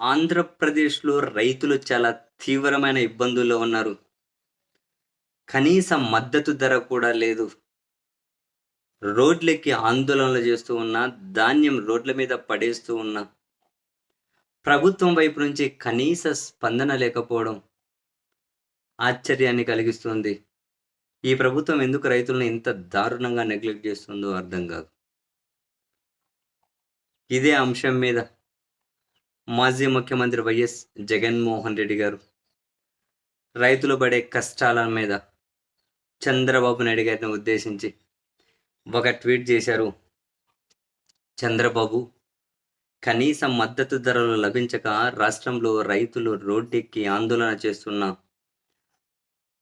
ఆంధ్రప్రదేశ్‌లో రైతులు చాలా తీవ్రమైన ఇబ్బందుల్లో ఉన్నారు. కనీస మద్దతు ధర కూడా లేదు. రోడ్లెక్కి ఆందోళనలు చేస్తూ ఉన్నా, ధాన్యం రోడ్ల మీద పడేస్తూ ఉన్నా, ప్రభుత్వం వైపు నుంచి కనీస స్పందన లేకపోవడం ఆశ్చర్యాన్ని కలిగిస్తుంది. ఈ ప్రభుత్వం ఎందుకు రైతులను ఇంత దారుణంగా నెగ్లెక్ట్ చేస్తుందో అర్థం కాదు. ఇదే అంశం మీద మాజీ ముఖ్యమంత్రి వైఎస్ జగన్మోహన్ రెడ్డి గారు రైతులు పడే కష్టాల మీద చంద్రబాబు నాయుడు గారిని ఉద్దేశించి ఒక ట్వీట్ చేశారు. చంద్రబాబు కనీస మద్దతు ధరలు లభించక రాష్ట్రంలో రైతులు రోడ్డెక్కి ఆందోళన చేస్తున్న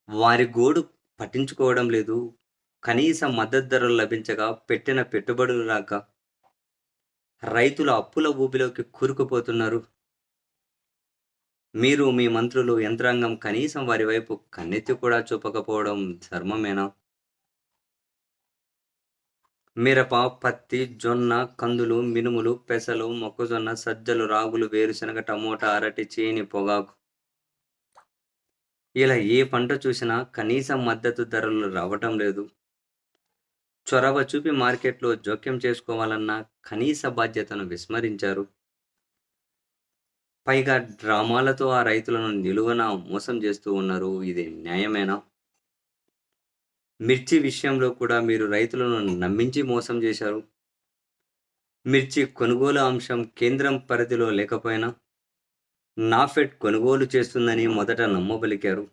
వారి గోడు పట్టించుకోవడం లేదు. కనీస మద్దతు ధరలు లభించక పెట్టిన పెట్టుబడులు రాక రైతులు అప్పుల ఊబిలోకి కూరుకుపోతున్నారు. మీరు మీ మంత్రులు యంత్రాంగం కనీసం వారి వైపు కన్నెత్తి కూడా చూపకపోవడం ధర్మమేనా? మిరప పత్తి జొన్న కందులు మినుములు పెసలు మొక్కజొన్న సజ్జలు రాగులు వేరుశనగ టమోటా అరటి చేని పొగాకు. ఇలా ఏ పంట చూసినా కనీసం మద్దతు ధరలు రావటం లేదు. చొరవ చూపి మార్కెట్లో జోక్యం చేసుకోవాలన్న కనీస బాధ్యతను విస్మరించారు. పైగా డ్రామాలతో ఆ రైతులను నిలువన మోసం చేస్తూ ఉన్నారు. ఇది న్యాయమేనా? మిర్చి విషయంలో కూడా మీరు రైతులను నమ్మించి మోసం చేశారు. మిర్చి కొనుగోలు అంశం కేంద్రం పరిధిలో లేకపోయినా నాఫెడ్ కొనుగోలు చేస్తుందని మొదట నమ్మబలికారు.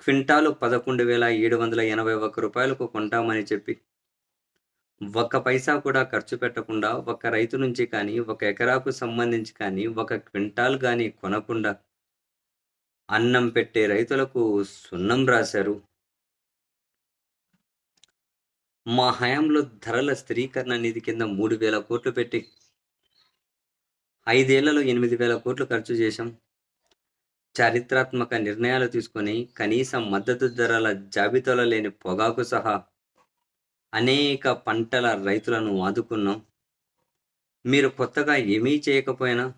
క్వింటాలు పదకొండు వేల ఏడు వందల ఎనభై ఒక్క రూపాయలకు కొంటామని చెప్పి. ఒక్క పైసా కూడా ఖర్చు పెట్టకుండా ఒక రైతు నుంచి కానీ ఒక ఎకరాకు సంబంధించి కానీ ఒక క్వింటాల్ కానీ కొనకుండా అన్నం పెట్టే రైతులకు సున్నం రాశారు. మా హయాంలో ధరల స్థిరీకరణ నిధి కింద మూడు వేల కోట్లు పెట్టి ఐదేళ్ళలో ఎనిమిది వేల కోట్లు ఖర్చు చేశాం. చారిత్రాత్మక నిర్ణయాలు తీసుకొని కనీస మద్దతు ధరల జాబితాలో లేని పొగాకు సహా అనేక పంటల రైతులను ఆదుకున్నాం. మీరు కొత్తగా ఏమీ చేయకపోయినా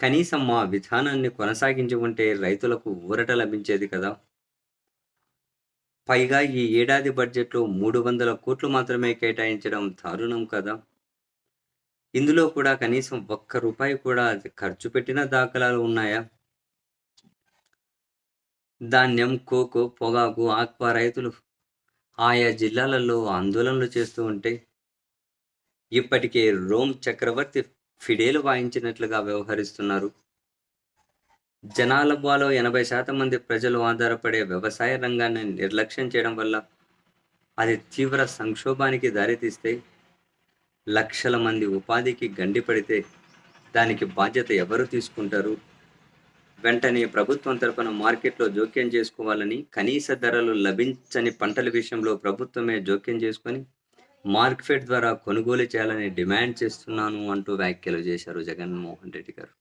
కనీసం మా విధానాన్ని కొనసాగించి ఉంటే రైతులకు ఊరట లభించేది కదా. పైగా ఈ ఏడాది బడ్జెట్లో మూడు వందల కోట్లు మాత్రమే కేటాయించడం దారుణం కదా. ఇందులో కూడా కనీసం ఒక్క రూపాయి కూడా ఖర్చు పెట్టిన దాఖలాలు ఉన్నాయా? ధాన్యం కోకో పొగాకు ఆక్వా రైతులు ఆయా జిల్లాలలో ఆందోళనలు చేస్తూ ఉంటే ఇప్పటికే రోమ్ చక్రవర్తి ఫిడేలు వాయించినట్లుగా వ్యవహరిస్తున్నారు. జనాలబాలో ఎనభై శాతం మంది ప్రజలు ఆధారపడే వ్యవసాయ రంగాన్ని నిర్లక్ష్యం చేయడం వల్ల అది తీవ్ర సంక్షోభానికి దారితీస్తే లక్షల మంది ఉపాధికి గండిపడితే దానికి బాధ్యత ఎవరు తీసుకుంటారు? వెంటనే ప్రభుత్వం తరపున మార్కెట్లో జోక్యం చేసుకోవాలని కనీస ధరలు లభించని పంటల విషయంలో ప్రభుత్వమే జోక్యం చేసుకొని మార్కెట్ ద్వారా కొనుగోలు చేయాలని డిమాండ్ చేస్తున్నాను అంటూ వ్యాఖ్యలు చేశారు జగన్మోహన్ రెడ్డి గారు.